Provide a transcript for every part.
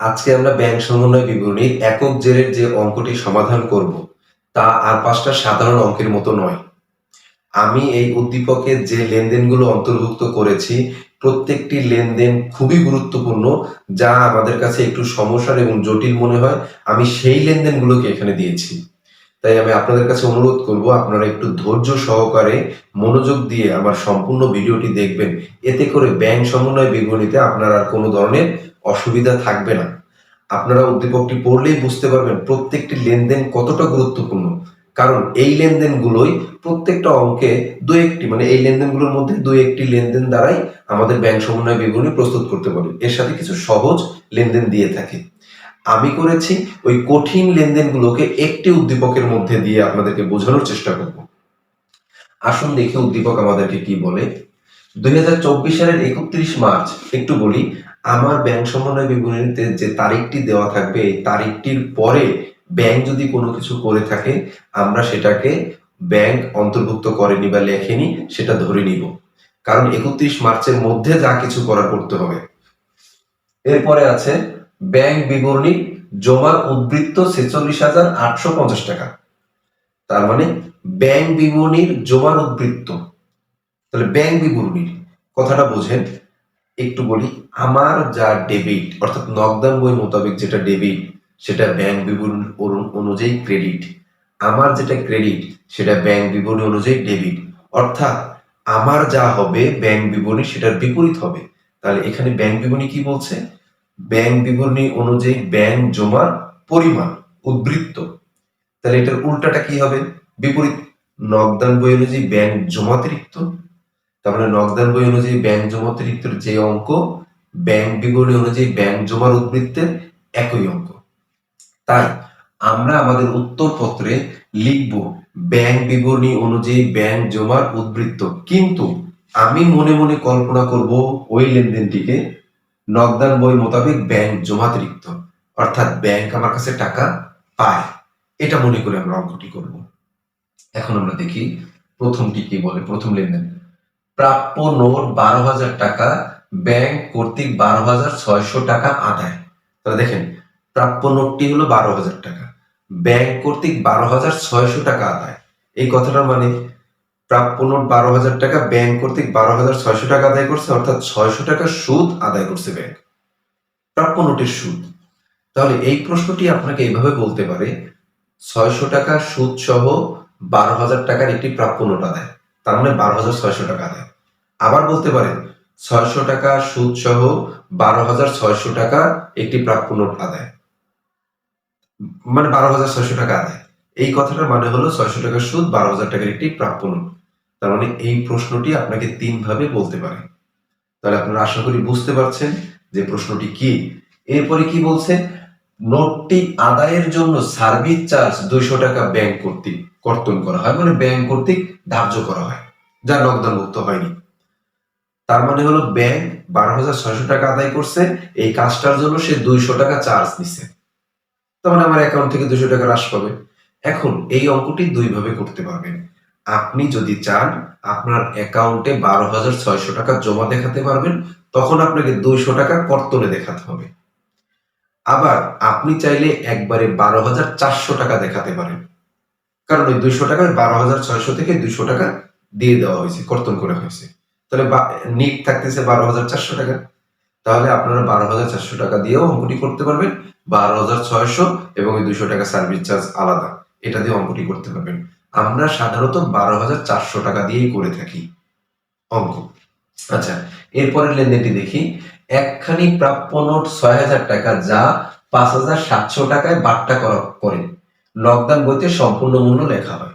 আজকে আমরা ব্যাংক সমন্বয় বিবরণীর একক জেরের যে অঙ্কটি সমাধান করব, তা আর পাঁচটা সাধারণ অঙ্কের মতো নয়। আমি এই উদ্দীপকের যে লেনদেনগুলো অন্তর্ভুক্ত করেছি, প্রত্যেকটি লেনদেন খুবই গুরুত্বপূর্ণ, যা আমাদের কাছে একটু সমস্যার এবং জটিল মনে হয়, আমি সেই লেনদেনগুলোকে এখানে দিয়েছি। তাই আমি আপনাদের কাছে অনুরোধ করব, আপনারা একটু ধৈর্য সহকারে মনোযোগ দিয়ে আমার সম্পূর্ণ ভিডিওটি দেখবেন। এতে করে ব্যাংক সমন্বয় বিবরণীতে আপনার আর কোনো ধরনের অসুবিধা থাকবে না। আপনারা উদ্দীপকটি পড়লেই বুঝতে পারবেন প্রত্যেকটি লেনদেন কতটা গুরুত্বপূর্ণ। কারণ এই লেনদেনগুলোই প্রত্যেকটা অঙ্কে দু একটি মানে এই লেনদেনগুলোর মধ্যে দু একটি লেনদেন দ্বারাই আমাদের ব্যাংক সমন্বয় বিবরণী প্রস্তুত করতে পারি। এর সাথে কিছু সহজ লেনদেন দিয়ে থাকে। আমি করেছি ওই কঠিন লেনদেনগুলোকে একটি উদ্দীপকের মধ্যে দিয়ে আপনাদেরকে বোঝানোর চেষ্টা করব। আসুন দেখি উদ্দীপক আমাদেরকে কি বলে। দুই হাজার চব্বিশ সালের একত্রিশ মার্চ, একটু বলি আমার ব্যাংক সমন্বয় বিবরণীতে যে তারিখটি দেওয়া থাকবে, এই তারিখটির পরে ব্যাংক যদি কোনো কিছু করে থাকে, আমরা সেটাকে ব্যাংক অন্তর্ভুক্ত করেনি বা লেখেনি, সেটা ধরে নিব। কারণ একত্রিশ মার্চের মধ্যে যা কিছু করার করতে হবে। এরপরে আছে ব্যাংক বিবরণী জমার উদ্বৃত্ত ছেচল্লিশ হাজার আটশো পঞ্চাশ টাকা। তার মানে ব্যাংক বিবরণীর জমার উদ্বৃত্ত তাহলে ব্যাংক বিবরণীর কথাটা বোঝেন। একটু বলি, আমার যা ডেবিট অর্থাৎ নগদান বই মোতাবেক যেটা ডেবিট সেটা ব্যাংক বিবরণ অনু- অনুযায়ী ক্রেডিট আমার যেটা ক্রেডিট সেটা ব্যাংক বিবরণী অনুযায়ী ডেবিট অর্থাৎ আমার যা হবে ব্যাংক বিবরণী, সেটার বিপরীত হবে। তাহলে এখানে ব্যাংক বিবরণী কি বলছে? ব্যাংক বিবরণী অনুযায়ী ব্যাংক জমার পরিমাণ উদ্বৃত্ত। তাহলে এটার উল্টাটা কি হবে? বিপরীত। নগদান বই অনুযায়ী ব্যাংক জমাতিরিক্ত তার মানে নগদান বই অনুযায়ী ব্যাংক জমাতিরিক্তের যে অঙ্ক ব্যাংক বিবরণী অনুযায়ী ব্যাংক জমার উদ্বৃত্তের একই অঙ্ক। তাই আমরা আমাদের উত্তরপত্রে লিখব ব্যাংক বিবরণী অনুযায়ী ব্যাংক জমার উদ্বৃত্ত। কিন্তু আমি মনে মনে কল্পনা করব ওই লেনদেনটিকে নগদান বই মোতাবেক ব্যাংক জমাতিরিক্ত অর্থাৎ ব্যাংক আমার কাছে টাকা পায়। এটা মনে করে আমরা অঙ্কটি করব। এখন আমরা দেখি প্রথমটি কি বলে, প্রথম লেনদেন। প্রাপ্য নোট বারো হাজার টাকা, ব্যাংক কর্তৃক বারো হাজার ছয়শো টাকা আদায়। তাহলে দেখেন, প্রাপ্য নোটটি হলো বারো হাজার টাকা, ব্যাংক কর্তৃক বারো হাজার ছয়শো টাকা আদায়। এই কথাটা মানে প্রাপ্য নোট বারো হাজার টাকা, ব্যাংক কর্তৃক বারো হাজার ছয়শো টাকা আদায় করছে, অর্থাৎ ছয়শো টাকা সুদ আদায় করছে ব্যাংক। প্রাপ্য নোটের সুদ। তাহলে এই প্রশ্নটি আপনাকে এইভাবে বলতে পারে, ছয়শো টাকা সুদ সহ বারো হাজার টাকার একটি প্রাপ্য নোট আদায়। তার মানে বারো হাজার ছয়শো টাকা আদায়। আবার বলতে পারেন, ছয়শো টাকা সুদ সহ বারো হাজার ছয়শো টাকা একটি প্রাপ্য নোট আদায়। মানে বারো হাজার ছয়শো টাকা আদায়। এই কথাটার মানে হলো ছয়শো টাকার সুদ, বারো হাজার টাকার একটি প্রাপ্য নোট। তার মানে এই প্রশ্নটি আপনাকে তিন ভাবে বলতে পারে। তাহলে আপনারা আশা করি বুঝতে পারছেন যে প্রশ্নটি কি। এরপরে কি বলছে? নোটটি আদায়ের জন্য সার্ভিস চার্জ দুইশো টাকা ব্যাংক কর্তৃক কর্তন করা হয় মানে ব্যাংক কর্তৃক ধার্য করা হয়, যা নগদানমুক্ত হয়নি। তার মানে হলো ব্যাংক বারো হাজার ছয়শো টাকা আদায় করছে, এই কাজটার জন্য সে দুইশো টাকা চার্জ নিছে। তার মানে আমার অ্যাকাউন্ট থেকে দুইশো টাকা হ্রাস পাবে। এখন এই অঙ্কটি দুই ভাবে করতে পারবেন। আপনি যদি চান আপনার অ্যাকাউন্টে বারো হাজার ছয়শো টাকা জমা দেখাতে পারবেন, তখন আপনাকে দুইশো টাকা কর্তনে দেখাতে হবে। আবার আপনি চাইলে একবারে বারো হাজার চারশো টাকা দেখাতে পারেন। কারণ ওই দুইশো টাকায় বারো হাজার ছয়শো থেকে দুইশো টাকা দিয়ে দেওয়া হয়েছে, কর্তন করা হয়েছে। তাহলে নিট থাকতেছে বারো হাজার চারশো টাকা। তাহলে আপনারা বারো হাজার চারশো টাকা দিয়েও অঙ্কটি করতে পারবেন। বারো হাজার ছয়শো এবং ওই দুইশো টাকা সার্ভিস চার্জ আলাদা। এটা দিয়ে অঙ্কটি করতে পারবেন। আমরা সাধারণত বারো হাজার চারশো টাকা দিয়েই করে থাকি অঙ্ক। আচ্ছা এরপরের লেনদেনটি দেখি। একখানি প্রাপ্য নোট ছয় হাজার টাকা যা পাঁচ হাজার সাতশো টাকায় বাট্টা করা করে লকডাউন বইতে সম্পূর্ণ মূল্য লেখা হয়।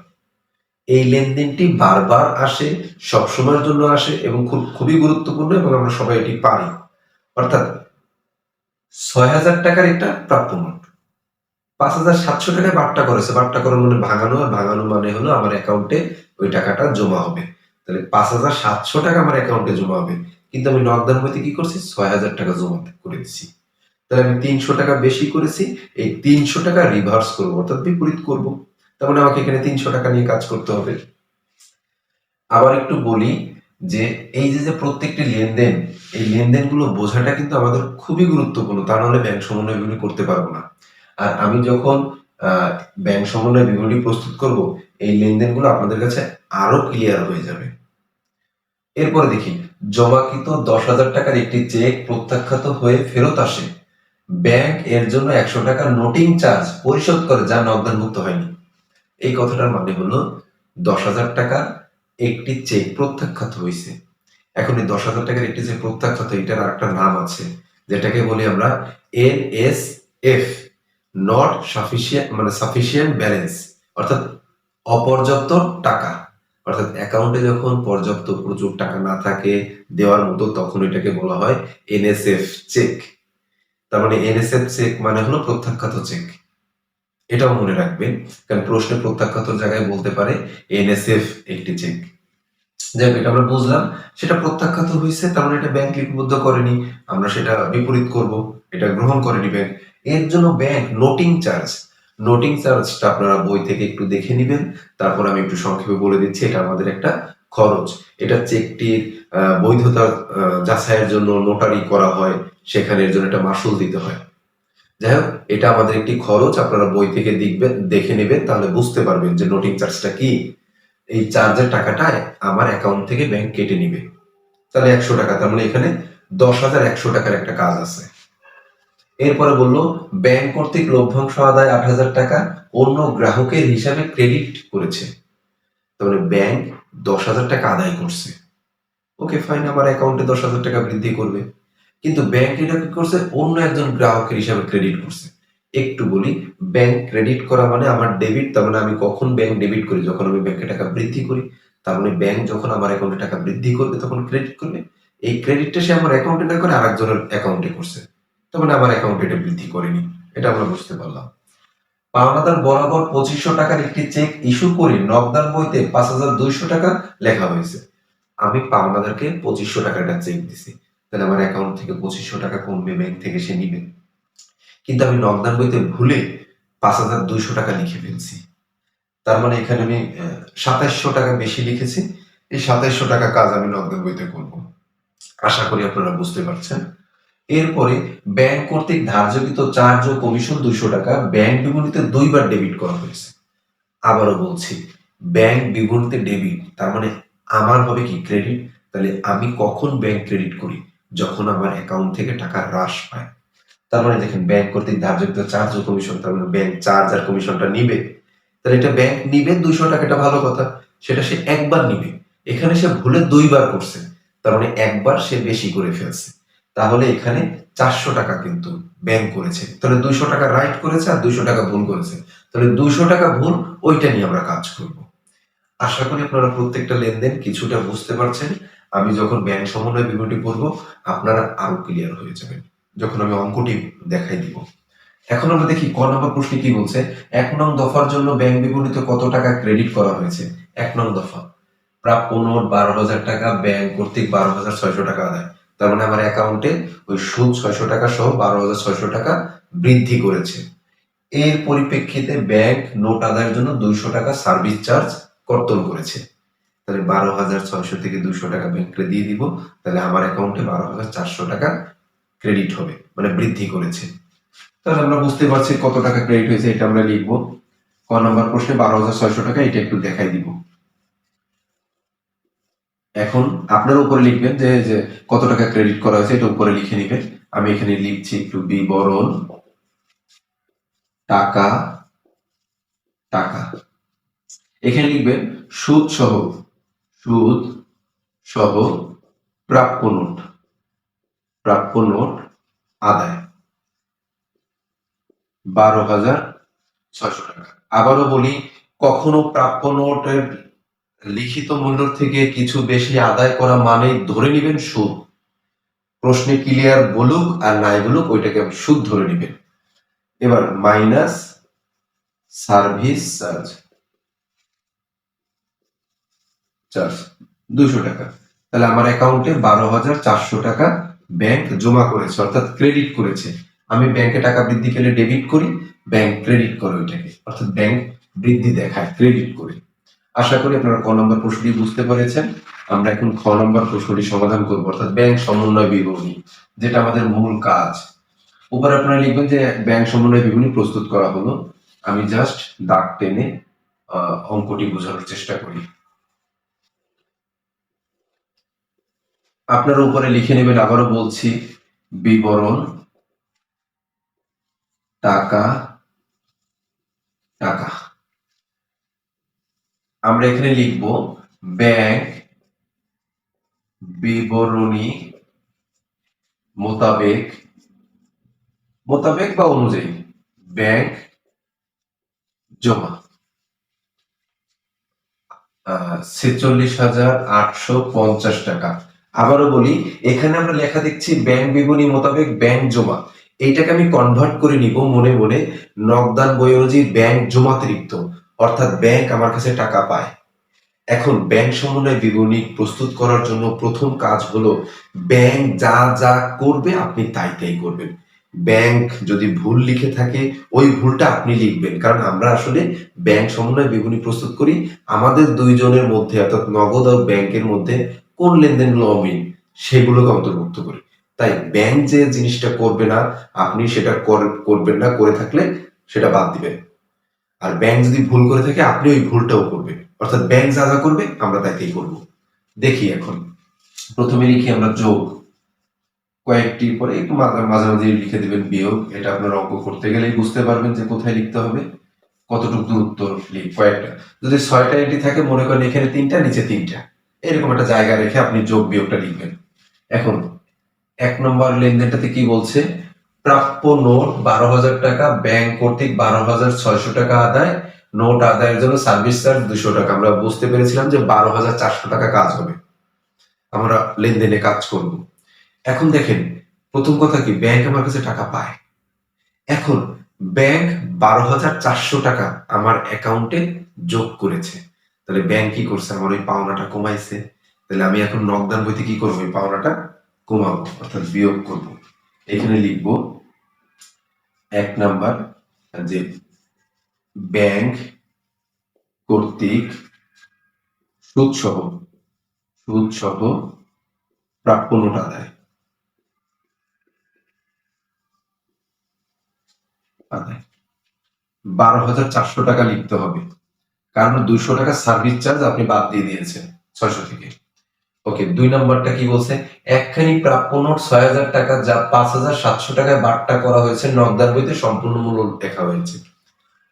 এই লেনদেনটি বারবার আসে, সবসময়ের জন্য আসে এবং খুব, খুবই গুরুত্বপূর্ণ এবং আমরা সবাই এটি পারি। অর্থাৎ ছয় হাজার টাকার একটা প্রাপ্য নোট। পাঁচ হাজার সাতশো টাকায় বাট্টা করেছে। বাট্টা করার মানে ভাঙানো, আর ভাঙানো মানে হলো আমার অ্যাকাউন্টে ওই টাকাটা জমা হবে। তাহলে পাঁচ হাজার সাতশো টাকা আমার অ্যাকাউন্টে জমা হবে। কিন্তু আমি লকডাউন বইতে কি করছি? ছয় হাজার টাকা জমা করে দিচ্ছি তাহলে আমি তিনশো টাকা বেশি করেছি, এই তিনশো টাকা রিভার্স করব, অর্থাৎ বিপরীত করব। তার মানে আমাকে এখানে তিনশো টাকা নিয়ে কাজ করতে হবে। আবার একটু বলি যে, এই যে যে প্রত্যেকটি লেনদেন, এই লেনদেনগুলো বোঝাটা কিন্তু আমাদের খুবই গুরুত্বপূর্ণ। তা নাহলে ব্যাংক সমন্বয় বিবরণী করতে পারব না। আর আমি যখন ব্যাংক সমন্বয় বিবরণী প্রস্তুত করব, এই লেনদেনগুলো আপনাদের কাছে আরও ক্লিয়ার হয়ে যাবে। এরপরে দেখি জমাকৃত দশ হাজার টাকার একটি চেক প্রত্যাখ্যাত হয়ে ফেরত আসে। ব্যাংক এর জন্য একশো টাকার নোটিং চার্জ পরিশোধ করে যা নগদানভুক্ত হয়নি। এই কথাটার মানে হলো দশ হাজার টাকার একটি চেক প্রত্যাখ্যাত হয়েছে। এখন এই দশ হাজার টাকার একটি চেক প্রত্যাখ্যাত, এটার একটা নাম আছে, যেটাকে বলি আমরা N S F not sufficient মানে সাফিসিয়েন্ট ব্যালেন্স অর্থাৎ অপর্যাপ্ত টাকা। অর্থাৎ অ্যাকাউন্টে যখন পর্যাপ্ত প্রচুর টাকা না থাকে দেওয়ার মতো তখন এটাকে বলা হয় এনএসএফ চেক তার মানে এনএসএফ চেক মানে হলো প্রত্যাখ্যাত চেক এটাও মনে রাখবেন কারণ প্রশ্নে প্রত্যাখ্যাত জায়গায় বলতে পারে এনএসএফ একটি চেক যাই হোক, এটা আমরা বুঝলাম সেটা প্রত্যাখ্যাত হয়েছে তার মানে এটা ব্যাংক লিপিবদ্ধ করেনি আমরা সেটা বিপরীত করব এটা গ্রহণ করেনি ব্যাংক এর জন্য ব্যাংক নোটিং চার্জ নোটিং চার্জটা আপনারা বই থেকে একটু দেখে নেবেন। তারপর আমি একটু সংক্ষেপে বলে দিচ্ছি, এটা আমাদের একটা খরচ। এটা চেকটির বৈধতা যাচাইয়ের জন্য নোটারি করা হয়, সেখানে জন্য একটা মাসুল দিতে হয়। যাই হোক, এটা আমাদের একটি খরচ, আপনারা বই থেকে দেখবেন, দেখে নেবেন, তাহলে বুঝতে পারবেন যে নোটিং চার্জটা কি। এই চার্জের টাকাটা আমার অ্যাকাউন্ট থেকে ব্যাংক কেটে নিবে। তাহলে একশো টাকা, তার মানে এখানে দশ হাজার একশো টাকার একটা কাজ আছে। এরপরে বলল, ব্যাংক কর্তৃক লভ্যাংশ আদায় আট হাজার টাকা অন্য গ্রাহকের হিসাবে ক্রেডিট করেছে। তার মানে ব্যাংক দশ হাজার টাকা আদায় করছে। ওকে, ফাইন, আমার অ্যাকাউন্টে দশ হাজার টাকা বৃদ্ধি করবে। কিন্তু ব্যাংক এটা কি করছে? অন্য একজন গ্রাহকের হিসাবে ক্রেডিট করছে। একটু বলি, ব্যাংক ক্রেডিট করা মানে আমার ডেবিট, তার মানে আমি কখন ব্যাংক ডেবিট করি? যখন আমি ব্যাংকে টাকা বৃদ্ধি করি, তার মানে ব্যাংক যখন আমার অ্যাকাউন্টে টাকা বৃদ্ধি করবে, তখন ক্রেডিট করবে। এই ক্রেডিটটা সে আমার অ্যাকাউন্টে না করে আরেকজনের অ্যাকাউন্টে করছে। তার মানে আমার অ্যাকাউন্টে এটা বৃদ্ধি করেনি, এটা আমরা বুঝতে পারলাম। পাওনাদার বরাবর পঁচিশশো টাকার একটি চেক ইস্যু করে নগদান বইতে পাঁচ হাজার দুইশো টাকা লেখা হয়েছে। আমি পাওনাদারকে পঁচিশশো টাকাটা চেক দিছি, তাহলে আমার অ্যাকাউন্ট থেকে পঁচিশশো টাকা কমবে ব্যাংক থেকে সে নিবে। কিন্তু আমি নগদান বইতে ভুলে পাঁচ হাজার দুইশো টাকা লিখে ফেলছি। তার মানে এখানে আমি সাতাইশশো টাকা বেশি লিখেছি, এই সাতাইশশো টাকা কাজ আমি নগদান বইতে করব। আশা করি আপনারা বুঝতে পারছেন। এরপরে ব্যাংক কর্তৃক ধার্যকৃত চার্জ ও কমিশন দুইশো টাকা ব্যাংক বিবরণীতে দুইবার ডেবিট করা হয়েছে। আবারও বলছি, ব্যাংক বিবরণীতে ডেবিট, তার মানে আমার হবে কি ক্রেডিট? তাহলে আমি কখন ব্যাংক ক্রেডিট করি? যখন আমার অ্যাকাউন্ট থেকে টাকা হ্রাস পায়। তার মানে দেখেন, ব্যাংক কর্তৃক ধার্যকৃত চার্জ ও কমিশন, তার মানে ব্যাংক চার্জ আর কমিশনটা নিবে। তাহলে এটা ব্যাংক নিবে দুইশো টাকা এটা ভালো কথা, সেটা সে একবার নিবে। এখানে সে ভুলে দুইবার করছে, তার মানে একবার সে বেশি করে ফেলছে। তাহলে এখানে চারশো টাকা কিন্তু ব্যাংক করেছে। তাহলে দুইশো টাকা রাইট করেছে আর দুইশো টাকা ভুল করেছে। তাহলে দুইশো টাকা ভুল, ওইটা নিয়ে আমরা কাজ করব। আশা করি আপনারা প্রত্যেকটা লেনদেন কিছুটা বুঝতে পারছেন। আমি যখন ব্যাংক সমন্বয় বিবরণী পড়ব, আপনারা আরও ক্লিয়ার হয়ে যাবেন, যখন আমি অঙ্কটি দেখাই দিব। এখন আমরা দেখি ক নম্বর প্রশ্নে কি বলছে, এক নং দফার জন্য ব্যাংক বিবরণীতে কত টাকা ক্রেডিট করা হয়েছে? এক নং দফা। প্রাপ্য নোট বারো হাজার টাকা, ব্যাংক কর্তৃক বারো হাজার ছয়শো টাকা আদায়। তার মানে আমার অ্যাকাউন্টে ওই সুদ ছয়শো টাকা সহ বারো হাজার ছয়শো টাকা বৃদ্ধি করেছে। এর পরিপ্রেক্ষিতে ব্যাংক নোট আদায়ের জন্য দুইশো টাকা সার্ভিস চার্জ কর্তন করেছে। তাহলে বারো হাজার ছয়শো থেকে দুইশো টাকা ব্যাংকে দিয়ে দিব, তাহলে আমার অ্যাকাউন্টে বারো হাজার চারশো টাকা ক্রেডিট হবে মানে বৃদ্ধি করেছে। তাহলে আমরা বুঝতে পারছি কত টাকা ক্রেডিট হয়েছে, এটা আমরা লিখব। ক নাম্বার প্রশ্নে বারো হাজার ছয়শো টাকা, এটা একটু দেখাই দিব। এখন আপনার উপরে লিখবেন যে যে কত টাকা ক্রেডিট করা হয়েছে, এটা উপরে লিখে নিবেন। আমি এখানে লিখছি একটু বিবরণ। টাকা টাকা। এখানে লিখবেন, সুদ সহ সুদ সহ প্রাপ্য নোট প্রাপ্য নোট আদায়। বারো হাজার ছয়শো টাকা। আবারও বলি, কখনো প্রাপ্য নোটের লিখিত মূল্য থেকে কিছু বেশি আদায় করা মানে ধরে নেবেন সুদ। প্রশ্নে ক্লিয়ার বলুক আর নাই বলুক, ওইটাকে সুদ ধরে নেবেন। এবার মাইনাস সার্ভিস চার্জ চার্জ দুশো টাকা। তাহলে আমার অ্যাকাউন্টে বারো হাজার চারশো টাকা ব্যাংক জমা করেছে, অর্থাৎ ক্রেডিট করেছে। আমি ব্যাংকে টাকা বৃদ্ধি পেলে ডেবিট করি ব্যাংক ক্রেডিট করে ওইটাকে। অর্থাৎ ব্যাংক বৃদ্ধি দেখায় ক্রেডিট করে। আশা করি আপনারা ক নম্বর প্রশ্নটি বুঝতে পেরেছেন। আমরা এখন খ নম্বর প্রশ্নটি সমাধান করব, অর্থাৎ ব্যাংক সমন্বয় বিবরণী, যেটা আমাদের মূল কাজ। উপরে আপনারা লিখবেন যে ব্যাংক সমন্বয় বিবরণী প্রস্তুত করা হলো। আমি জাস্ট দাগ টেনে অঙ্কটি বোঝানোর চেষ্টা করি। আপনারা উপরে লিখে নেবেন, আবারও বলছি, বিবরণ, টাকা টাকা। আমরা এখানে লিখব ব্যাংক বিবরণী মোতাবেক মোতাবেক বা অনুযায়ী ব্যাংক জমা। ছেচল্লিশ হাজার আটশো পঞ্চাশ টাকা। আবারও বলি, এখানে আমরা লেখা দেখছি ব্যাংক বিবরণী মোতাবেক ব্যাংক জমা। এইটাকে আমি কনভার্ট করে নিব মনে মনে, নগদান বই অনুযায়ী ব্যাংক জমাতিরিক্ত অর্থাৎ ব্যাংক আমার কাছে টাকা পায়। এখন ব্যাংক সমন্বয় বিবরণী প্রস্তুত করার জন্য প্রথম কাজ হলো ব্যাংক যা যা করবে আপনি তাই তাই করবেন। ব্যাংক যদি ভুল লিখে থাকে, ওই ভুলটা আপনি লিখবেন। কারণ আমরা আসলে ব্যাংক সমন্বয় বিবরণী প্রস্তুত করি, আমাদের দুইজনের মধ্যে, অর্থাৎ নগদ আর ব্যাংকের মধ্যে কোন লেনদেন অমিল সেগুলোকে অন্তর্ভুক্ত করি। তাই ব্যাংক যে জিনিসটা করবে না, আপনি সেটা কর- করবেন না, করে থাকলে সেটা বাদ দিবেন। আর ব্যাংক যদি ভুল করে থাকে, আপনি ওই ভুলটাও করবেন। অর্থাৎ ব্যাংক যা যা করবে, আমরা তাকেই করব। দেখি এখন। প্রথমে লিখি আমরা যোগ। কয়েকটি পরে একটু মাঝে মাঝে লিখে দিবেন বিয়োগ। এটা আপনার অঙ্ক করতে গেলেই বুঝতে পারবেন যে কোথায় লিখতে হবে। কতটুকু দূরত্ব কয়েকটা। যদি ছয়টা এন্ট্রি থাকে, মনে করেন এখানে তিনটা, নিচে তিনটা। এরকম একটা জায়গা রেখে আপনি যোগ বিয়োগটা লিখবেন। এখন, এক নম্বর লেনদেনটাতে কি বলছে? প্রাপ্য নোট বারো হাজার টাকা, ব্যাংক কর্তৃক বারো হাজার ছয়শো টাকা আদায়। নোট আদায়ের জন্য সার্ভিস চার্জ দুশো টাকা। আমরা বুঝতে পেরেছিলাম যে বারো হাজার চারশো টাকা কাজ হবে। আমরা লেনদেনে কাজ করব। এখন দেখেন, প্রথম কথা কি, ব্যাংক আমার কাছে টাকা পায়। এখন ব্যাংক বারো হাজার চারশো টাকা আমার অ্যাকাউন্টে যোগ করেছে। তাহলে ব্যাংক কি করছে? আমার ওই পাওনাটা কমাইছে। তাহলে আমি এখন নকদান বইতে কি করব? ওই পাওনাটা কমাবো, অর্থাৎ বিয়োগ করব। এখানে লিখব এক নাম্বার, যে ব্যাংক কর্তৃক সুদ সহ সুদ সহ প্রাপ্য নোট আদায়। আদায়। বারো হাজার চারশো টাকা লিখতে হবে। কারণ দুইশো টাকা সার্ভিস চার্জ আপনি বাদ দিয়ে দিয়েছেন, ছয়শো থেকে। ওকে দুই নম্বরটা কি বলছে? একখানি প্রাপ্য নোট ছয় হাজার টাকা যা পাঁচ হাজার সাতশো টাকায় বাট্টা করা হয়েছে, নকদার বইতে সম্পূর্ণ মূল্য দেখা হয়েছে।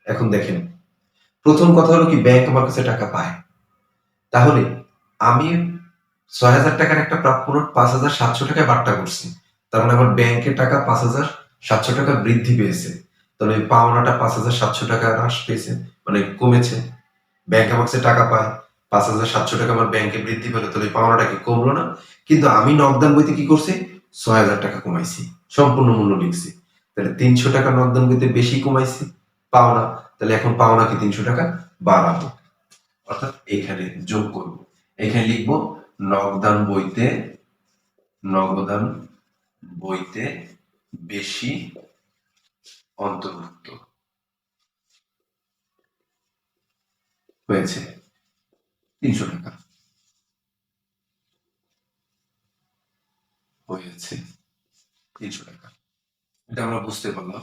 এখন দেখেন, প্রথম কথা হলো কি ব্যাংক আমার কাছে টাকা পায়। তাহলে আমি ছয় হাজার টাকার একটা প্রাপ্য নোট পাঁচ হাজার সাতশো টাকায় বাট্টা করছি। তার মানে আমার ব্যাংকের টাকা পাঁচ হাজার সাতশো টাকা বৃদ্ধি পেয়েছে। তাহলে পাওনাটা পাঁচ হাজার সাতশো টাকা হ্রাস পেয়েছে মানে কমেছে। ব্যাংক আমার কাছে টাকা পায়। পাঁচ হাজার সাতশো টাকা আমার ব্যাংকে বৃদ্ধি পেল, তাহলে পাওনাটা কি কমলো না? কিন্তু আমি নকদান বইতে কি করছি? ছয় হাজার টাকা কমাইছি, সম্পূর্ণ মূল্য লিখছি। তাহলে তিনশো টাকা নকদান বইতে বেশি কমাইছি পাওনা, তাহলে এখন পাওনা কি তিনশো টাকা বাড়াবো। অর্থাৎ এখানে যোগ করব। এখানে লিখব নগদান বইতে নগদান বইতে বেশি অন্তর্ভুক্ত। হয়েছে। তিনশো টাকা। তিনশো টাকা। এটা আমরা বুঝতে পারলাম।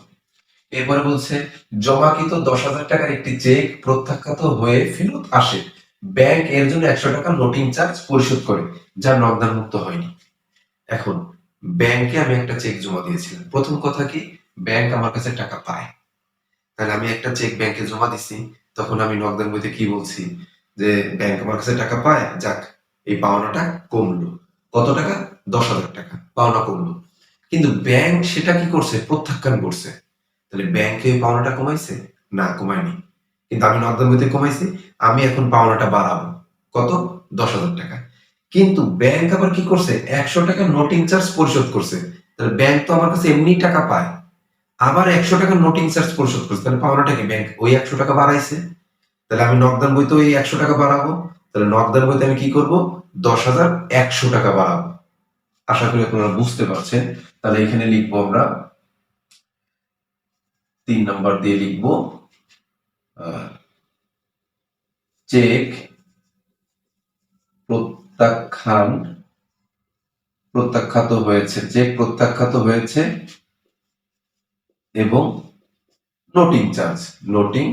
বলছে, জমাকৃত দশ হাজার টাকার একটি চেক প্রত্যাখ্যাত হয়ে ফেরত আসে। ব্যাংক এর জন্য একশো টাকা নোটিং চার্জ পরিশোধ করে, যা নগদান মুক্ত হয়নি। এখন, ব্যাংকে আমি একটা চেক জমা দিয়েছিলাম। প্রথম কথা কি, ব্যাংক আমার কাছে টাকা পায়। তাহলে আমি একটা চেক ব্যাংকে জমা দিছি, তখন আমি নগদান বইতে কি বলছি? যে ব্যাংক আমার কাছে টাকা পায়, যাক, এই পাওনাটা কমলো। কত টাকা? দশ হাজার টাকা, পাওনা কমলো। কিন্তু ব্যাংক সেটা কি করছে? প্রত্যাখ্যান করছে। তাহলে ব্যাংকে পাওনাটা কমাইছে? না, কমায়নি। কিন্তু আমি বইতে কমাইছি, আমি এখন পাওনাটা বাড়াবো। কত? দশ হাজার টাকা। কিন্তু ব্যাংক আবার কি করছে? একশো টাকা নোটিং চার্জ পরিশোধ করছে। তাহলে ব্যাংক তো আমার কাছে এমনি টাকা পায়। আবার একশো টাকা নোটিং চার্জ পরিশোধ করছে। তাহলে পাওনাটা কি ব্যাংক ওই একশো টাকা বাড়াইছে? তাহলে আমি নকদান বইতে ওই একশো টাকা বাড়াবো। তাহলে নকদান বইতে আমি কি করব? দশ হাজার একশো টাকা বাড়াবো। আশা করি আপনারা বুঝতে পারছেন। তাহলে এখানে লিখব আমরা, তিন নাম্বার দিয়ে লিখব চেক প্রত্যাখ্যান, প্রত্যাখ্যাত হয়েছে চেক প্রত্যাখ্যাত হয়েছে এবং নোটিং চার্জ নোটিং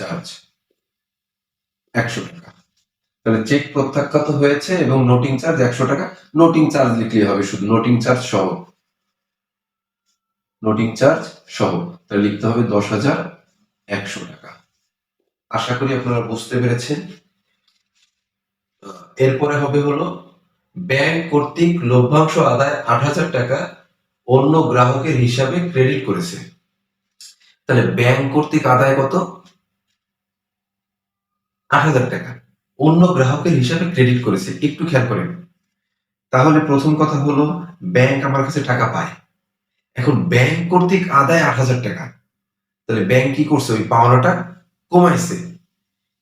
চার্জ একশো টাকা। তাহলে চেক প্রত্যাখ্যাত হয়েছে এবং নোটিং চার্জ একশো টাকা। নোটিং চার্জ লিখলেই হবে শুধু নোটিং চার্জ সহ। নোটিং চার্জ সহ। তাহলে লিখতে হবে দশ হাজার একশো টাকা। আশা করি আপনারা বুঝতে পেরেছেন। এরপরে হবে হলো ব্যাংক কর্তৃক লভ্যাংশ আদায় আট হাজার টাকা অন্য গ্রাহকের হিসাবে ক্রেডিট করেছে। তাহলে ব্যাংক কর্তৃক আদায় কত? আট হাজার টাকা। অন্য গ্রাহকের হিসাবে ক্রেডিট করেছে। একটু খেয়াল করেন। তাহলে প্রথম কথা হলো ব্যাংক আমার কাছে টাকা পায়। এখন ব্যাংক কর্তৃক আদায় আট হাজার টাকা। তাহলে ব্যাংক কি করছে? ওই পাওনাটা কমাইছে।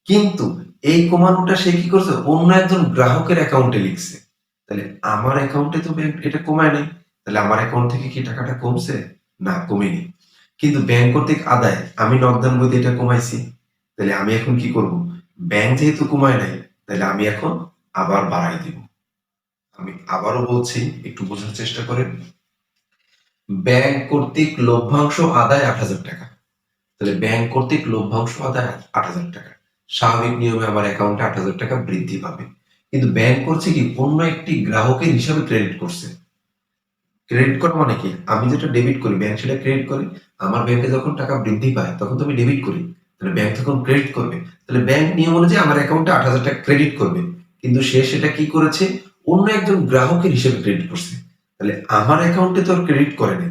কিন্তু এই কমানোটা সে কি করছে? অন্য একজন গ্রাহকের অ্যাকাউন্টে লিখছে। তাহলে আমার অ্যাকাউন্টে তো ব্যাংক এটা কমায় নাই। তাহলে আমার অ্যাকাউন্ট থেকে কি টাকাটা কমছে? না, কমেনি। কিন্তু ব্যাংক কর্তৃক আদায়, আমি নগদান বইতে এটা কমাইছি। তাহলে আমি এখন কি করব? ব্যাংক যেহেতু কমায় নাই, তাহলে আমি এখন আবার বাড়াই দিব। আমি আবারও বলছি, একটু বোঝার চেষ্টা করেন। ব্যাংক কর্তৃক লভ্যাংশ আদায় আট হাজার টাকা। তাহলে ব্যাংক কর্তৃক লভ্যাংশ আদায় আট হাজার টাকা। স্বাভাবিক নিয়মে আমার অ্যাকাউন্টে আট হাজার টাকা বৃদ্ধি পাবে। কিন্তু ব্যাংক করছে কি, অন্য একটি গ্রাহকের হিসাবে ক্রেডিট করছে। ক্রেডিট করা মানে কি? আমি যেটা ডেবিট করি ব্যাংক সেটা ক্রেডিট করে, আমার ব্যাংকে যখন টাকা বৃদ্ধি পায়, তখন তো আমি ডেবিট করি। তাহলে ব্যাংক তখন ক্রেডিট করবে। তাহলে ব্যাংক নিয়ম অনুযায়ী আমার অ্যাকাউন্টে আট হাজার টাকা ক্রেডিট করবে। কিন্তু সে সেটা কি করেছে? অন্য একজন গ্রাহকের হিসেবে ক্রেডিট করছে। তাহলে আমার অ্যাকাউন্টে তো ক্রেডিট করেনি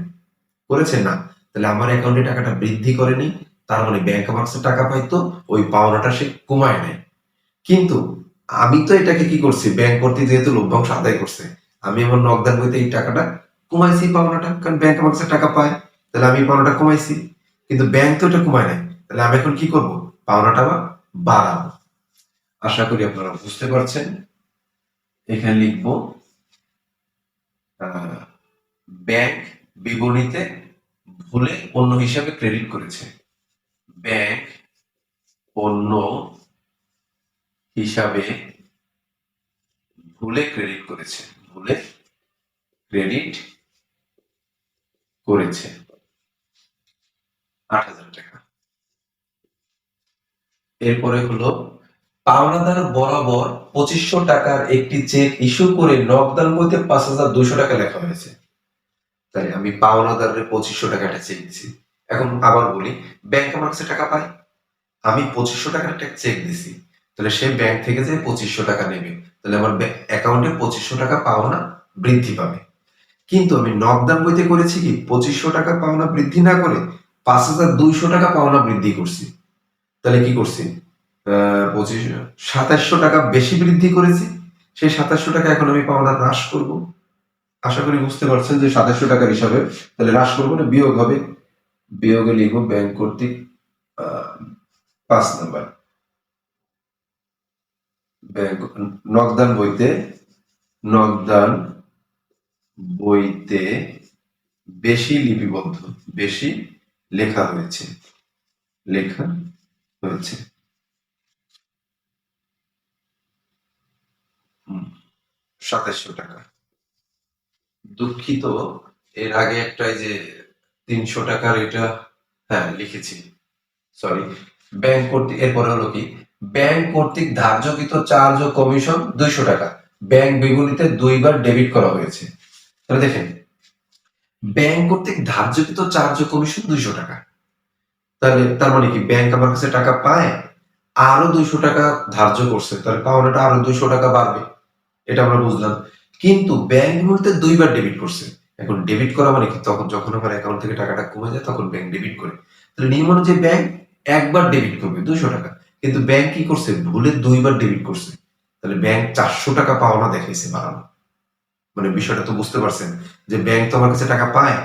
করেছে না। তাহলে আমার অ্যাকাউন্টে টাকাটা বৃদ্ধি করেনি। তার মানে ব্যাংক আমার কাছে টাকা পাইতো, ওই পাওনাটা সে কমায় নেয় কিন্তু আমি তো এটাকে কি করছি? ব্যাংক কর্তৃক যেহেতু লভ্যাংশ আদায় করছে, আমি আমার নগদান বইতে এই টাকাটা কমাইছি পাওনাটা। কারণ ব্যাংক আমার টাকা পায়, তাহলে আমি পাওনাটা কমাইছি। কিন্তু ব্যাংক তো এটা কমায় নাই। তাহলে আমি এখন কি করব? পাওনাটা আবার বাড়াবো। আশা করি আপনারা বুঝতে পারছেন। এখানে লিখব ব্যাংক বিবরণীতে ভুলে অন্য হিসাবে ক্রেডিট করেছে। ব্যাংক অন্য হিসাবে ভুলে ক্রেডিট করেছে। ভুলে ক্রেডিট করেছে। আট হাজার টাকা। এরপরে হলো পাওনা পাওনাদার বরাবর পঁচিশশো টাকার একটি চেক ইস্যু করে নকদান বইতে পাঁচ হাজার দুশো টাকা লেখা হয়েছে। তাই আমি পাওনাদারের পঁচিশশো টাকা একটা চেক দিছি এখন আবার বলি ব্যাংক আমার কাছে টাকা পায়? আমি পঁচিশশো টাকার একটা চেক দিছি। তাহলে সে ব্যাংক থেকে যে পঁচিশশো টাকা নেবে, তাহলে আমার অ্যাকাউন্টে পঁচিশশো টাকা পাওনা বৃদ্ধি পাবে। কিন্তু আমি নকদান বইতে করেছি কি, পঁচিশশো টাকা পাওনা বৃদ্ধি না করে পাঁচ হাজার দুইশো টাকা পাওনা বৃদ্ধি করছি। তাহলে কি করছি? পঁচিশ সাতাশশো টাকা বেশি বৃদ্ধি করেছি, সেই সাতাশশো টাকা এখন আমি পাওনা হ্রাস করব। আশা করি বুঝতে পারছেন যে সাতাশশো টাকার হিসাবে তাহলে হ্রাস করব না, বিয়োগ হবে। বিয়োগে লিখব ব্যাংক কর্তৃক পাঁচ নাম্বার। ব্যাংক, নগদান বইতে নগদান বইতে বেশি লিপিবদ্ধ, বেশি লেখা হয়েছে। লেখা হয়েছে সাতাশশো টাকা। দুঃখিত, এর আগে একটা এই যে তিনশো টাকার এটা হ্যাঁ লিখেছি। সরি ব্যাংক কর্তৃক, এরপরে হলো কি? ব্যাংক কর্তৃক ধার্যকৃত চার্জ ও কমিশন দুইশো টাকা। ব্যাংক বিবরণীতে দুইবার ডেবিট করা হয়েছে। তাহলে দেখেন, ব্যাংক কর্তৃক ধার্যকৃত চার্জ ও কমিশন দুইশো টাকা। তাহলে তার মানে কি ব্যাংক আমার কাছে টাকা পায়? আরও দুইশো টাকা ধার্য করছে, তাহলে পাওনাটা আরও দুইশো টাকা বাড়বে। এটা আমরা বুঝলাম। কিন্তু ব্যাংক বিবরণীতে দুইবার ডেবিট করছে। এখন ডেবিট করা মানে কি? তখন যখন আমার অ্যাকাউন্ট থেকে টাকাটা কমে যায়, তখন ব্যাংক ডেবিট করে। তাহলে নিয়ম অনুযায়ী ব্যাংক একবার ডেবিট করবে, দুইশো টাকা। কিন্তু ব্যাংক কি করছে? ভুলে দুইবার ডেবিট করছে। তাহলে ব্যাংক চারশো টাকা পাওনা দেখাইছে বাড়ানো। মানে বিষয়টা তো বুঝতে পারছেন যে ব্যাংক তো আমার কাছে টাকা পায়।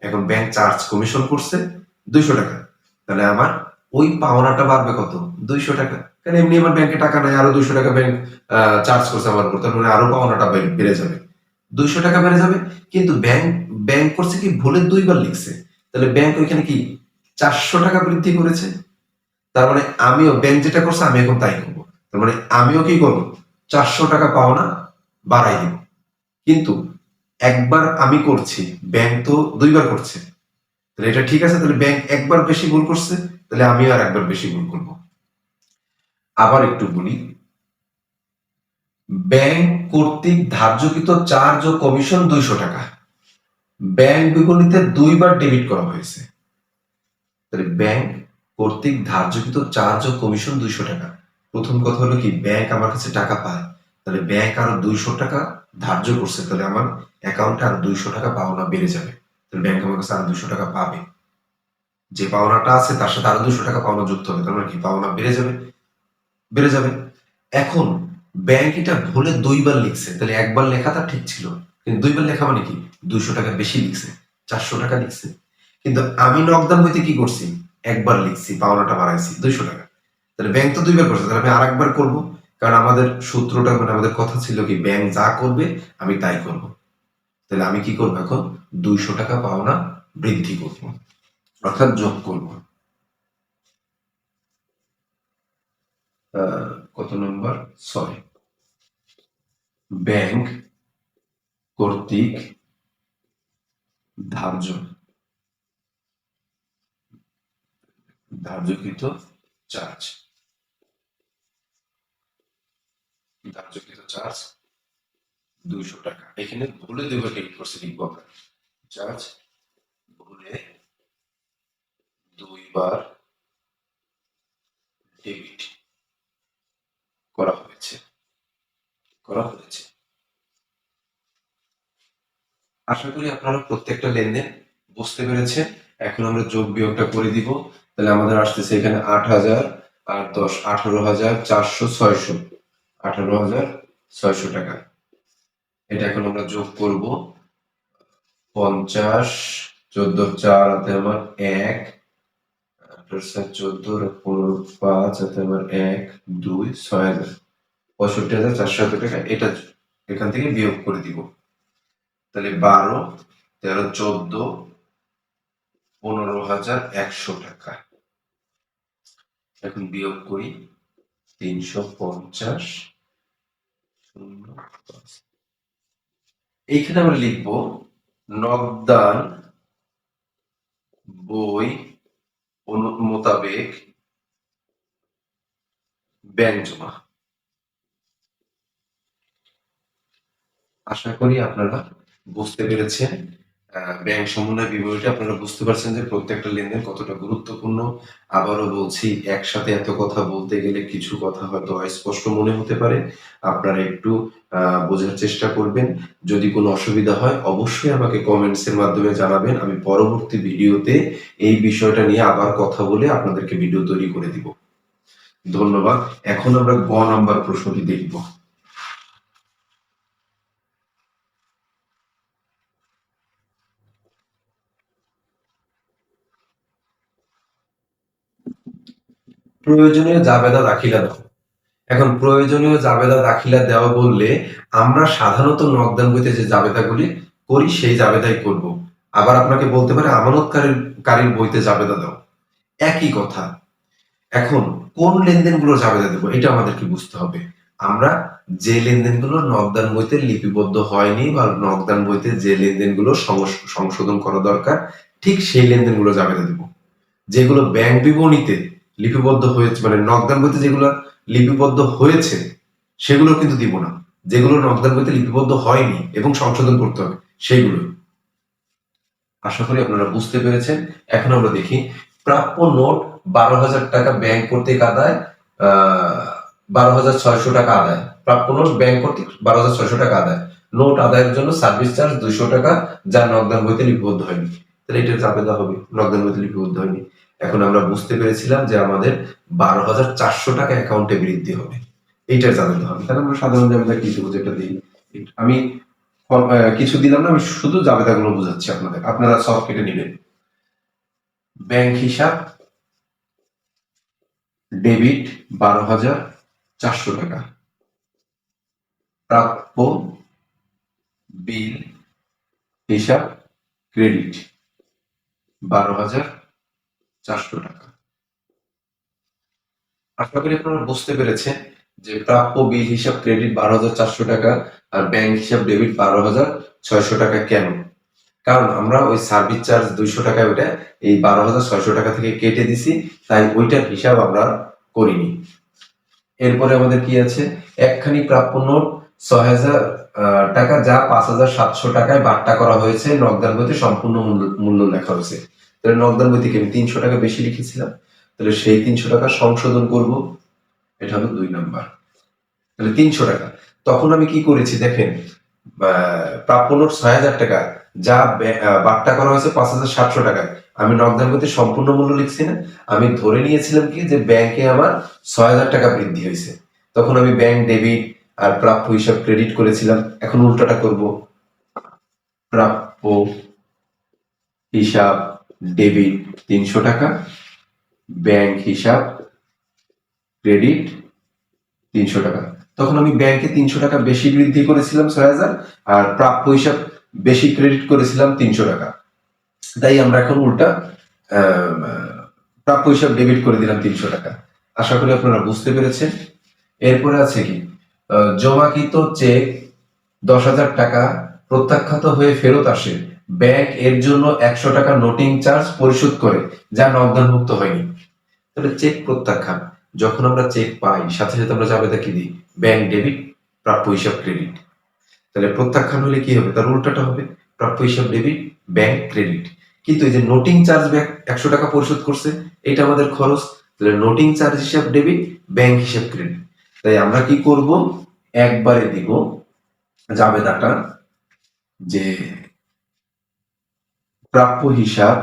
এখন ব্যাংক চার্জ কমিশন করছে দুইশো টাকা। তাহলে আমার ওই পাওনাটা বাড়বে কত? দুইশো টাকা। কারণ এমনি আমার ব্যাংকে টাকা নাই, আরও দুইশো টাকা ব্যাংক চার্জ করছে আমার উপর মানে আরও পাওনাটা বেড়ে যাবে। দুইশো টাকা বেড়ে যাবে, কিন্তু ব্যাংক ব্যাংক করছে কি ভুলে দুইবার লিখছে। তাহলে ব্যাংক ওইখানে কি চারশো টাকা বৃদ্ধি করেছে? তার মানে আমিও ব্যাংক যেটা করছে, আমি এখন তাই করব। তার মানে আমিও কি করব? চারশো টাকা পাওনা বাড়াই দিব। কিন্তু একবার আমি করছি ব্যাংক তো দুইবার করছে। তাহলে এটা ঠিক আছে, তাহলে ব্যাংক একবার বেশি ভুল করছে, তাহলে আমিও আর একবার বেশি ভুল করব। আবার একটু বলি ব্যাংক কর্তৃক ধার্যকৃত চার্জ ও কমিশন দুইশো টাকা। ব্যাংক বিপণীতে দুইবার ডেবিট করা হয়েছে। তাহলে ব্যাংক কর্তৃক ধার্যকৃত চার্জ ও কমিশন দুইশো টাকা। প্রথম কথা হলো কি ব্যাংক আমার কাছে টাকা পায়, তাহলে ব্যাংক আরও দুইশো টাকা ধার্য করছে, তাহলে আমার অ্যাকাউন্টে আরও দুইশো টাকা পাওনা বেড়ে যাবে। তাহলে ব্যাংক আমার কাছে আরও দুইশো টাকা পাবে। যে পাওনাটা আছে তার সাথে আরও দুশো টাকা পাওনা যুক্ত হবে, তার মানে কি? পাওনা বেড়ে যাবে। বেড়ে যাবে। এখন ব্যাংক এটা ভুলে দুইবার লিখছে। তাহলে একবার লেখাটা ঠিক ছিল। কিন্তু দুইবার লেখা মানে কি? দুইশো টাকা বেশি লিখছে, চারশো টাকা লিখছে। কিন্তু আমি নকদান হইতে কি করছি? একবার লিখছি, পাওনাটা বাড়াইছি, দুইশো টাকা। তাহলে ব্যাংক তো দুইবার করছে, তাহলে আমি আর একবার করব। কারণ আমাদের সূত্রটা মানে আমাদের কথা ছিল কি ব্যাংক যা করবে, আমি তাই করব। তাহলে আমি কি করব এখন? দুইশো টাকা পাওনা বৃদ্ধি করব, অর্থাৎ যোগ করব। কত নম্বর? ছয়। ব্যাংক কর্তৃক ধার্য। ধার্যকৃত চার্জ। ধার্যকৃত চার্জ দুইশো টাকা। এখানে ভুলে দুইবার ডেবিট করছে লিখব আমরা ভুলে দুইবার ডেবিট করা হয়েছে। করা হয়েছে। আশা করি আপনারা প্রত্যেকটা লেনদেন বুঝতে পেরেছেন। এখন আমরা যোগ বিয়োগটা করে দিব। তাহলে আমাদের আসতেছে এখানে আট হাজার আর দশ, আঠারো হাজার চারশো ছয়শো। আঠারো হাজার ছয়শো টাকা। এটা এখন আমরা যোগ করব পঞ্চাশ, চোদ্দ, চার, হাতে আমার এক চোদ্দ, পনেরো, পাঁচ, হাতে আমার এক, দুই, ছয় হাজার পঁয়ষট্টি হাজার চারশো টাকা, এটা এখান থেকে বিয়োগ করে দিব তাহলে বারো, তেরো পনেরো হাজার একশো টাকা এখন বিয়োগ করি তিনশো পঞ্চাশ, শূন্য। এইখানে আমরা লিখব নগদান বই মোতাবেক ব্যাংক জমা। আশা করি আপনারা বুঝতে পেরেছেন। ব্যাংক সমন্বয় বিবরণীটা আপনারা বুঝতে পারছেন যে প্রত্যেকটা লেনদেন কতটা গুরুত্বপূর্ণ। আবারও বলছি, একসাথে এত কথা বলতে গেলে কিছু কথা হয়তো অস্পষ্ট মনে হতে পারে। আপনারা একটু বোঝার চেষ্টা করবেন। যদি কোনো অসুবিধা হয়, অবশ্যই আমাকে কমেন্টস এর মাধ্যমে জানাবেন। আমি পরবর্তী ভিডিওতে এই বিষয়টা নিয়ে আবার কথা বলে আপনাদেরকে ভিডিও তৈরি করে দিব। ধন্যবাদ। এখন আমরা গ নাম্বার প্রশ্নটি দেখব। প্রয়োজনীয় জাবেদা দাখিলা দাও। এখন প্রয়োজনীয় জাবেদা দাখিলা দেওয়া বললে আমরা সাধারণত নকদান বইতে যে জাবেদাগুলি করি, সেই জাবেদাই করব। আবার আপনাকে বলতে পারে, আমানতকারীর কারীর বইতে জাবেদা দাও। একই কথা। এখন কোন লেনদেনগুলো জাবেদা দেবো, এটা আমাদেরকে বুঝতে হবে। আমরা যে লেনদেনগুলো নকদান বইতে লিপিবদ্ধ হয়নি বা নকদান বইতে যে লেনদেনগুলো সংশ- সংশোধন করা দরকার, ঠিক সেই লেনদেনগুলো জাবেদা দেব। যেগুলো ব্যাংক বিবরণীতে লিপিবদ্ধ হয়েছে মানে নকদান বইতে যেগুলো লিপিবদ্ধ হয়েছে, সেগুলো কিন্তু দিব না। যেগুলো নকদান বইতে লিপিবদ্ধ হয়নি এবং সংশোধন করতে হবে সেইগুলো আশা করি আপনারা বুঝতে পেরেছেন। এখন আমরা দেখি, প্রাপ্য নোট বারো হাজার টাকা ব্যাংক কর্তৃক আদায় বারো হাজার ছয়শো টাকা আদায়। প্রাপ্য নোট ব্যাংক কর্তৃক বারো হাজার ছয়শো টাকা আদায়। নোট আদায়ের জন্য সার্ভিস চার্জ দুইশো টাকা, যা নকদান বইতে লিপিবদ্ধ হয়নি। তাহলে এটা চাপেদা হবে নকদান বইতে লিপিবদ্ধ হয়নি। এখন আমরা বুঝতে পেরেছিলাম যে আমাদের বারো হাজার চারশো টাকা অ্যাকাউন্টে বৃদ্ধি হবে। এইটার জানাতে হবে। তাহলে আমরা সাধারণ জাবেদা কি দেবো যেটা দিই। আমি কিছু দিলাম না, আমি শুধু জাবেদাগুলো বোঝাচ্ছি আপনাদের। আপনারা সব কেটে নেবেন। ব্যাংক হিসাব, ডেবিট বারো হাজার চারশো টাকা। প্রাপ্য বিল হিসাব, ক্রেডিট বারো হাজার চারশো টাকা। আশা করি আপনারা বুঝতে পেরেছেন যে প্রাপ্য বিল হিসাব ক্রেডিট বারো হাজার চারশো টাকা আর ব্যাংক হিসাব ডেবিট বারো হাজার ছয়শো টাকা কেন? কারণ আমরা ওই সার্ভিস চার্জ দুইশো টাকা ওইটা এই বারো হাজার ছয়শো টাকা থেকে কেটে দিছি, তাই ওইটার হিসাব আমরা করিনি। এরপরে আমাদের কি আছে? একখানি প্রাপ্য নোট, ছয় হাজার টাকা যা পাঁচ হাজার সাতশো টাকায় বাট্টা করা হয়েছে নগদান বইতে সম্পূর্ণ মূল্য লেখা হয়েছে। তাহলে নগদান বই থেকে আমি তিনশো টাকা বেশি লিখেছিলাম? তাহলে সেই তিনশো টাকা সংশোধন করব। এটা হলো দুই নাম্বার। তাহলে তিনশো টাকা। তখন আমি কি করেছি দেখেন প্রাপ্য নোট ছয় হাজার টাকা, যা বাট্টা করা হয়েছে পাঁচ হাজার সাতশো টাকায়। আমি নগদান বইতে সম্পূর্ণ মূল্য লিখছি না। আমি ধরে নিয়েছিলাম কি যে ব্যাংকে আমার ছয় হাজার টাকা বৃদ্ধি হয়েছে। তখন আমি ব্যাংক ডেবিট আর প্রাপ্য হিসাব ক্রেডিট করেছিলাম। এখন উল্টাটা করব। প্রাপ্য হিসাব ডেবিট তিনশো টাকা, ব্যাংক হিসাব, ক্রেডিট তিনশো টাকা। তখন আমি ব্যাংকে তিনশো টাকা বেশি বৃদ্ধি করেছিলাম, ছয় হাজার, আর প্রাপ্য হিসাব বেশি ক্রেডিট করেছিলাম, তিনশো টাকা। তাই আমরা এখন উল্টা প্রাপ্য হিসাব ডেবিট করে দিলাম তিনশো টাকা। আশা করি আপনারা বুঝতে পেরেছেন। এরপরে আছে কি? জমাকৃত চেক দশ হাজার টাকা প্রত্যাখ্যাত হয়ে ফেরত আসে। ব্যাংক এর জন্য একশো টাকা নোটিং চার্জ পরিশোধ করে, যা নগদানভুক্ত হয়নি। তাহলে চেক প্রত্যাখ্যান। যখন আমরা চেক পাই, সাথে সাথে আমরা জাবেদা কি দিই ব্যাংক ডেবিট প্রাপ্য হিসাব ক্রেডিট তাহলে প্রত্যাখ্যান হলে কি হবে? তার উল্টাটা হবে, প্রাপ্য হিসাব ডেবিট ব্যাংক ক্রেডিট কিন্তু এই যে নোটিং চার্জ ব্যাংক একশো টাকা পরিশোধ করছে, এটা আমাদের খরচ। তাহলে নোটিং চার্জ হিসাব ডেবিট ব্যাংক হিসাব ক্রেডিট তাই আমরা কি করব? একবারে দিব জাবেদাটা যে প্রাপ্য হিসাব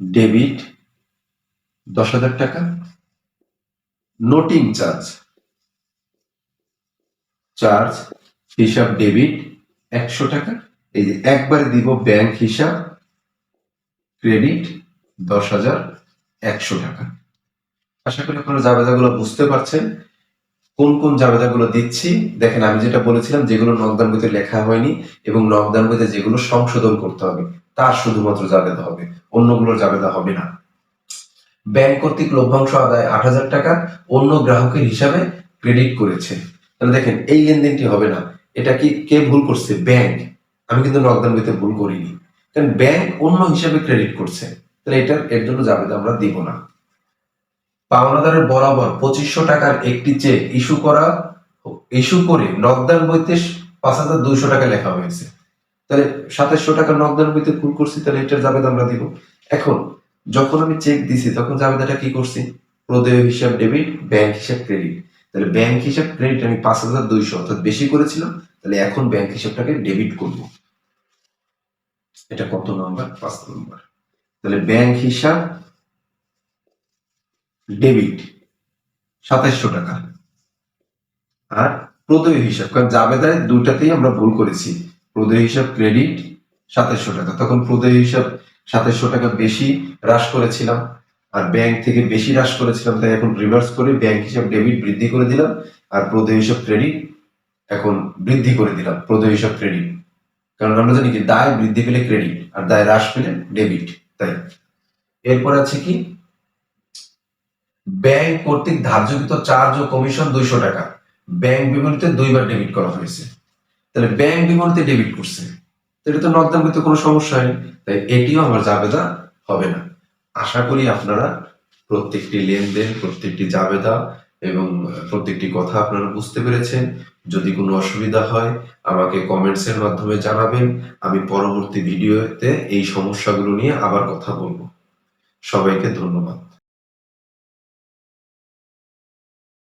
ডেবিট দশ হাজার টাকা নোটিং চার্জ চার্জ হিসাব ডেবিট একশো টাকা। এই যে একবারে দিব ব্যাংক হিসাব ক্রেডিট দশ হাজার একশো টাকা। আশা করি আপনারা জাবেদাগুলো বুঝতে পারছেন। কোন কোন জাবেদাগুলো দিচ্ছি? দেখেন, আমি যেটা বলেছিলাম, যেগুলো নগদান বইতে লেখা হয়নি এবং নগদান বইতে যেগুলো সংশোধন করতে হবে, তার শুধুমাত্র জাবেদা হবে, অন্যগুলোর জাবেদা হবে না। ব্যাংক কর্তৃক লভ্যাংশ আদায় আট হাজার টাকা, অন্য গ্রাহকের হিসাবে ক্রেডিট করেছে। তাহলে দেখেন, এই লেনদেনটি হবে না। এটা কি কে ভুল করছে? ব্যাংক। আমি কিন্তু নকদান বইতে ভুল করিনি। কারণ ব্যাংক অন্য হিসাবে ক্রেডিট করছে। তাহলে এটার, এর জন্য জাবেদা আমরা দিব না। পাওনাদারের বরাবর পঁচিশশো টাকার একটি চেক ইস্যু করা, ইস্যু করে নগদান বইতে পাঁচ হাজার দুইশো টাকা লেখা হয়েছে। তাহলে সাতাশশো টাকা নগদান বইতে ভুল করছি, তাহলে এটার জাবেদা আমরা দিব। এখন, যখন আমি চেক দিছি, তখন জাবেদাটা কি করছি? প্রদেয় হিসাব ডেবিট, ব্যাংক হিসাব ক্রেডিট। তাহলে ব্যাংক হিসাব ক্রেডিট আমি পাঁচ হাজার দুইশো অর্থাৎ বেশি করেছিলাম, তাহলে এখন ব্যাংক হিসাবটাকে ডেবিট করব। এটা কত নম্বর? পাঁচ নম্বর। তাহলে ব্যাংক হিসাব ডেবিট সাতাইশশো টাকা। আর প্রদেয় হিসাব, কারণ জাবেদায় দুটাতেই আমরা ভুল করেছি। প্রদেয় হিসাব ক্রেডিট সাতাইশশো টাকা। তখন প্রদেয় হিসাব সাতাইশশো টাকা বেশি হ্রাস করেছিলাম আর ব্যাংক থেকে বেশি হ্রাস করেছিলাম, তাই এখন রিভার্স করে ব্যাংক হিসাব ডেবিট বৃদ্ধি করে দিলাম আর প্রদেয় হিসাব ক্রেডিট এখন বৃদ্ধি করে দিলাম, প্রদেয় হিসাব ক্রেডিট। কারণ আমরা জানি কি, দায় বৃদ্ধি পেলে ক্রেডিট আর দায় হ্রাস পেলে ডেবিট, তাই। এরপর আছে কি ব্যাংক কর্তৃক ধার্যকৃত চার্জ ও কমিশন দুইশো টাকা। ব্যাংক বিবরণীতে দুইবার ডেবিট করা হয়েছে। তাহলে ব্যাংক বিবরণীতে ডেবিট করছে। তো এটা তো নকদান করতে কোনো সমস্যা হয়নি। তাই এটিও আমার জাবেদা হবে না। আশা করি আপনারা প্রত্যেকটি লেনদেন, প্রত্যেকটি জাবেদা এবং প্রত্যেকটি কথা আপনারা বুঝতে পেরেছেন। যদি কোনো অসুবিধা হয়, আমাকে কমেন্টসের মাধ্যমে জানাবেন। আমি পরবর্তী ভিডিওতে এই সমস্যাগুলো নিয়ে আবার কথা বলব। সবাইকে ধন্যবাদ।